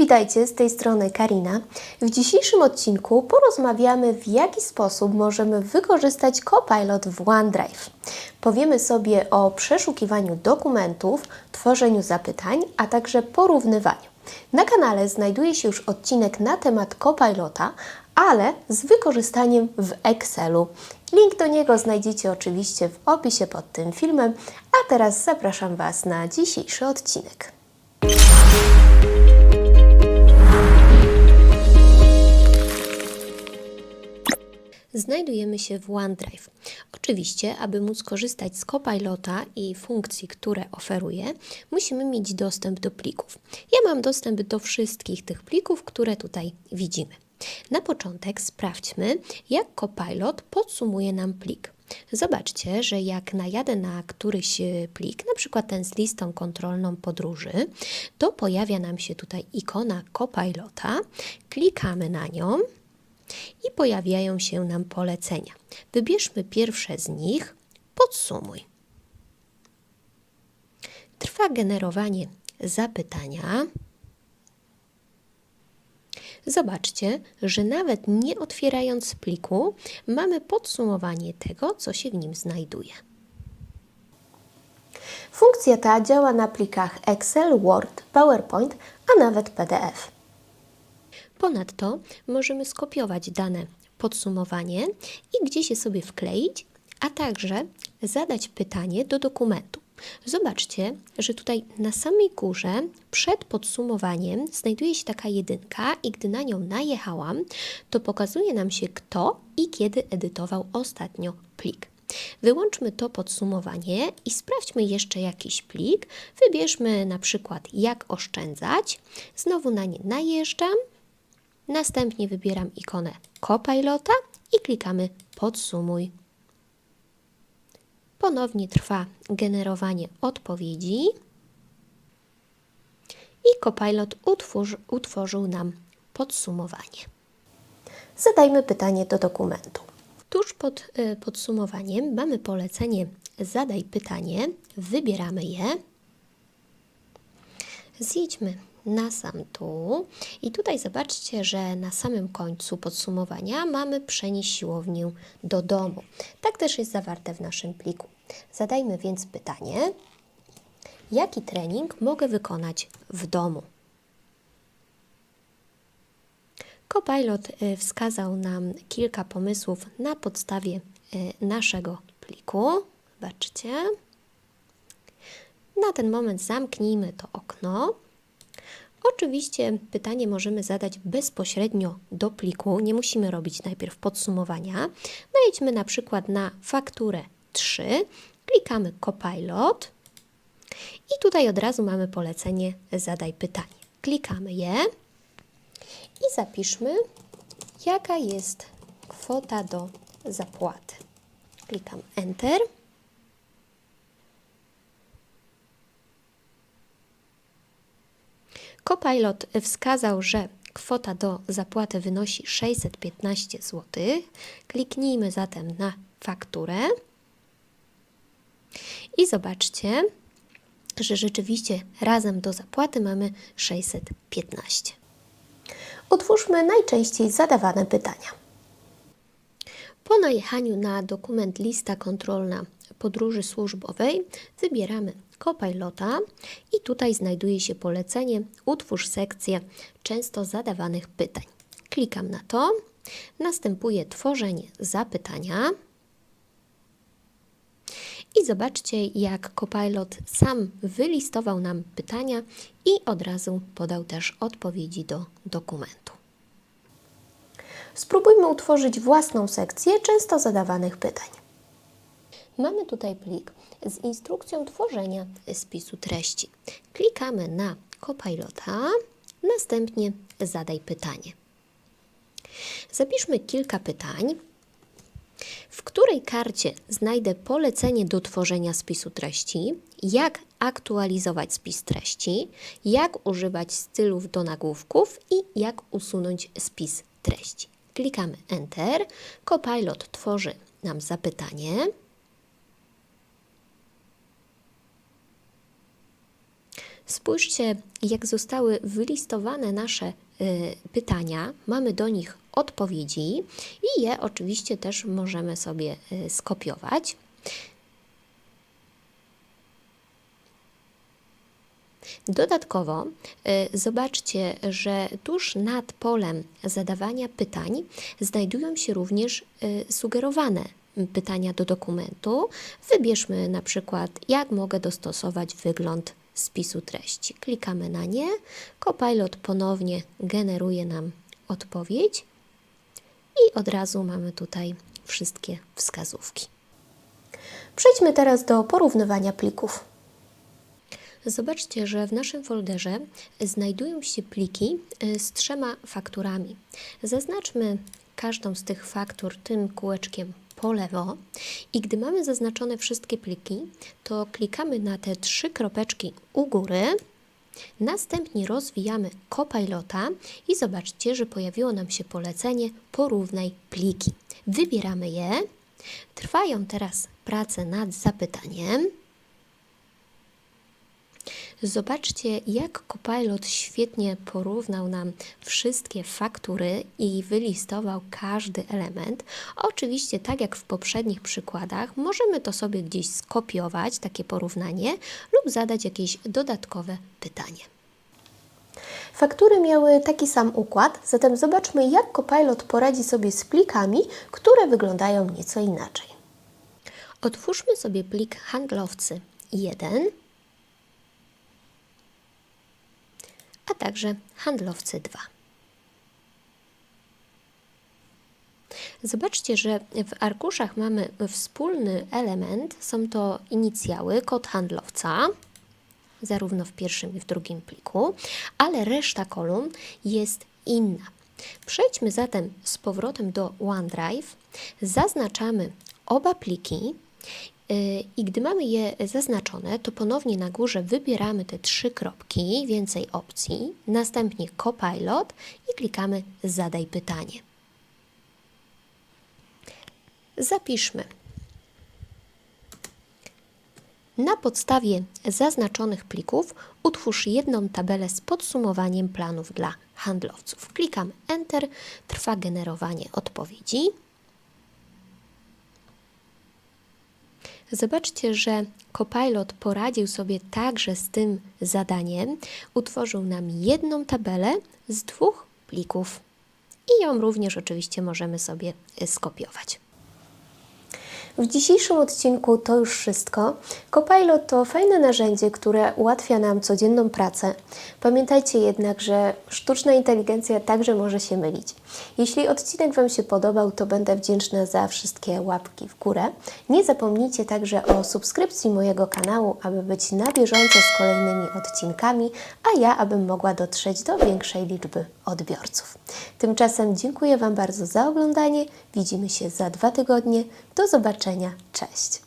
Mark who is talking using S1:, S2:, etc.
S1: witajcie, z tej strony Karina. W dzisiejszym odcinku porozmawiamy, w jaki sposób możemy wykorzystać Copilot w OneDrive. Powiemy sobie o przeszukiwaniu dokumentów, tworzeniu zapytań, a także porównywaniu. Na kanale znajduje się już odcinek na temat Copilota, ale z wykorzystaniem w Excelu. Link do niego znajdziecie oczywiście w opisie pod tym filmem, a teraz zapraszam Was na dzisiejszy odcinek. Znajdujemy się w OneDrive. Oczywiście, aby móc korzystać z Copilota i funkcji, które oferuje, musimy mieć dostęp do plików. Ja mam dostęp do wszystkich tych plików, które tutaj widzimy. Na początek sprawdźmy, jak Copilot podsumuje nam plik. Zobaczcie, że jak najadę na któryś plik, na przykład ten z listą kontrolną podróży, to pojawia nam się tutaj ikona Copilota, klikamy na nią i pojawiają się nam polecenia. Wybierzmy pierwsze z nich, podsumuj. Trwa generowanie zapytania. Zobaczcie, że nawet nie otwierając pliku, mamy podsumowanie tego, co się w nim znajduje. Funkcja ta działa na plikach Excel, Word, PowerPoint, a nawet PDF. Ponadto możemy skopiować dane podsumowanie i gdzieś je sobie wkleić, a także zadać pytanie do dokumentu. Zobaczcie, że tutaj na samej górze przed podsumowaniem znajduje się taka jedynka i gdy na nią najechałam, to pokazuje nam się kto i kiedy edytował ostatnio plik. Wyłączmy to podsumowanie i sprawdźmy jeszcze jakiś plik. Wybierzmy na przykład jak oszczędzać. Znowu na nie najeżdżam Następnie wybieram ikonę Copilota i klikamy Podsumuj. Ponownie trwa generowanie odpowiedzi i Copilot utwórzy, utworzył nam podsumowanie. Zadajmy pytanie do dokumentu. Tuż pod y, podsumowaniem mamy polecenie Zadaj pytanie, wybieramy je. Zjedźmy na sam dół. I tutaj zobaczcie, że na samym końcu podsumowania mamy przenieść siłownię do domu. Tak też jest zawarte w naszym pliku. Zadajmy więc pytanie, jaki trening mogę wykonać w domu? Copilot y, wskazał nam kilka pomysłów na podstawie y, naszego pliku. Zobaczcie. Na ten moment zamknijmy to okno. Oczywiście pytanie możemy zadać bezpośrednio do pliku, nie musimy robić najpierw podsumowania. Najedźmy na przykład na fakturę 3, klikamy Copilot i tutaj od razu mamy polecenie zadaj pytanie. Klikamy je i zapiszmy, jaka jest kwota do zapłaty. Klikam Enter. Copilot wskazał, że kwota do zapłaty wynosi 615 zł. Kliknijmy zatem na fakturę i zobaczcie, że rzeczywiście razem do zapłaty mamy 615. Utwórzmy najczęściej zadawane pytania. Po najechaniu na dokument lista kontrolna podróży służbowej wybieramy Copilota i tutaj znajduje się polecenie Utwórz sekcję często zadawanych pytań. Klikam na to, następuje tworzenie zapytania. I zobaczcie, jak Copilot sam wylistował nam pytania i od razu podał też odpowiedzi do dokumentu. Spróbujmy utworzyć własną sekcję często zadawanych pytań. Mamy tutaj plik z instrukcją tworzenia spisu treści. Klikamy na Copilota, następnie zadaj pytanie. Zapiszmy kilka pytań, w której karcie znajdę polecenie do tworzenia spisu treści, jak aktualizować spis treści, jak używać stylów do nagłówków i jak usunąć spis treści. Klikamy Enter. Copilot tworzy nam zapytanie. Spójrzcie, jak zostały wylistowane nasze y, pytania. Mamy do nich odpowiedzi i je oczywiście też możemy sobie y, skopiować. Dodatkowo y, zobaczcie, że tuż nad polem zadawania pytań znajdują się również sugerowane pytania do dokumentu. Wybierzmy na przykład, jak mogę dostosować wygląd spisu treści. Klikamy na nie. Copilot ponownie generuje nam odpowiedź i od razu mamy tutaj wszystkie wskazówki. Przejdźmy teraz do porównywania plików. Zobaczcie, że w naszym folderze znajdują się pliki y, z trzema fakturami. Zaznaczmy każdą z tych faktur tym kółeczkiem po lewo i gdy mamy zaznaczone wszystkie pliki, to klikamy na te trzy kropeczki u góry, następnie rozwijamy Copilota i zobaczcie, że pojawiło nam się polecenie porównaj pliki. Wybieramy je, trwają teraz prace nad zapytaniem. Zobaczcie, jak Copilot świetnie porównał nam wszystkie faktury i wylistował każdy element. Oczywiście, tak jak w poprzednich przykładach, możemy to sobie gdzieś skopiować, takie porównanie, lub zadać jakieś dodatkowe pytanie. Faktury miały taki sam układ, zatem zobaczmy, jak Copilot poradzi sobie z plikami, które wyglądają nieco inaczej. Otwórzmy sobie plik handlowcy 1 a także handlowcy 2. Zobaczcie, że w arkuszach mamy wspólny element, są to inicjały, kod handlowca, zarówno w pierwszym i w drugim pliku, ale reszta kolumn jest inna. Przejdźmy zatem z powrotem do OneDrive, zaznaczamy oba pliki I gdy mamy je zaznaczone, to ponownie na górze wybieramy te trzy kropki, więcej opcji, następnie Copilot i klikamy Zadaj pytanie. Zapiszmy. Na podstawie zaznaczonych plików utwórz jedną tabelę z podsumowaniem planów dla handlowców. Klikam Enter, trwa generowanie odpowiedzi. Zobaczcie, że Copilot poradził sobie także z tym zadaniem. Utworzył nam jedną tabelę z dwóch plików i ją również oczywiście możemy sobie skopiować. W dzisiejszym odcinku to już wszystko. Copilot to fajne narzędzie, które ułatwia nam codzienną pracę. Pamiętajcie jednak, że sztuczna inteligencja także może się mylić. Jeśli odcinek Wam się podobał, to będę wdzięczna za wszystkie łapki w górę. Nie zapomnijcie także o subskrypcji mojego kanału, aby być na bieżąco z kolejnymi odcinkami, a ja, abym mogła dotrzeć do większej liczby odbiorców. Tymczasem dziękuję Wam bardzo za oglądanie. Widzimy się za dwa tygodnie. Do zobaczenia. Cześć.